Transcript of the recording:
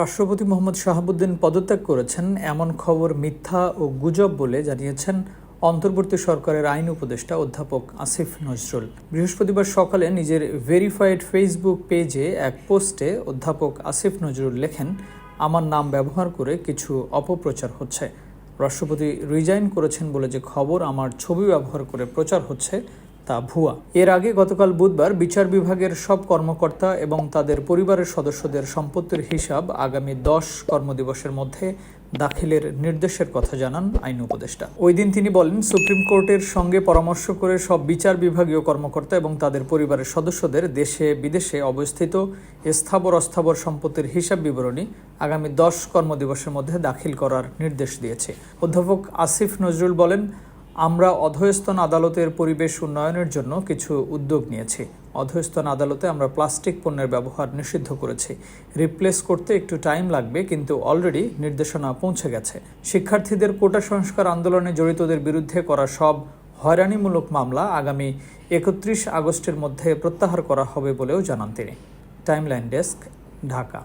রাষ্ট্রপতি মোহাম্মদ শাহাবুদ্দিন পদত্যাগ করেছেন। এমন খবর মিথ্যা ও গুজব বলে জানিয়েছেন অন্তর্বর্তী সরকারের আইন উপদেষ্টা অধ্যাপক আসিফ নজরুল। বৃহস্পতিবার সকালে নিজের ভেরিফাইড ফেসবুক পেজে এক পোস্টে অধ্যাপক আসিফ নজরুল লেখেন, আমার নাম ব্যবহার করে কিছু অপপ্রচার হচ্ছে। রাষ্ট্রপতি রিজাইন করেছেন বলে যে খবর আমার ছবি ব্যবহার করে প্রচার হচ্ছে তা ভুয়া। এর আগে গতকাল বুধবার বিচার বিভাগের সব কর্মকর্তা এবং তাদের পরিবারের সদস্যদের সম্পত্তির হিসাব আগামী দশ কর্মদিবসের মধ্যে দাখিলের নির্দেশের কথা জানান আইন উপদেষ্টা। ওই দিন তিনি বলেন, সুপ্রিম কোর্টের সঙ্গে পরামর্শ করে সব বিচার বিভাগীয় কর্মকর্তা এবং তাদের পরিবারের সদস্যদের দেশে বিদেশে অবস্থিত স্থাবর অস্থাবর সম্পত্তির হিসাব বিবরণী আগামী দশ কর্মদিবসের মধ্যে দাখিল করার নির্দেশ দিয়েছে। অধ্যাপক আসিফ নজরুল বলেন আমরা অধস্তন আদালতের পরিবেশ উন্নয়নের জন্য কিছু উদ্যোগ নিয়েছি। অধস্তন আদালতে আমরা প্লাস্টিক পণ্যের ব্যবহার নিষিদ্ধ করেছি। রিপ্লেস করতে একটু টাইম লাগবে, কিন্তু অলরেডি নির্দেশনা পৌঁছে গেছে। শিক্ষার্থীদের কোটা সংস্কার আন্দোলনে জড়িতদের বিরুদ্ধে করা সব হয়রানিমূলক মামলা আগামী একত্রিশ আগস্টের মধ্যে প্রত্যাহার করা হবে বলেও জানান তিনি। Timeline desk, Dhaka.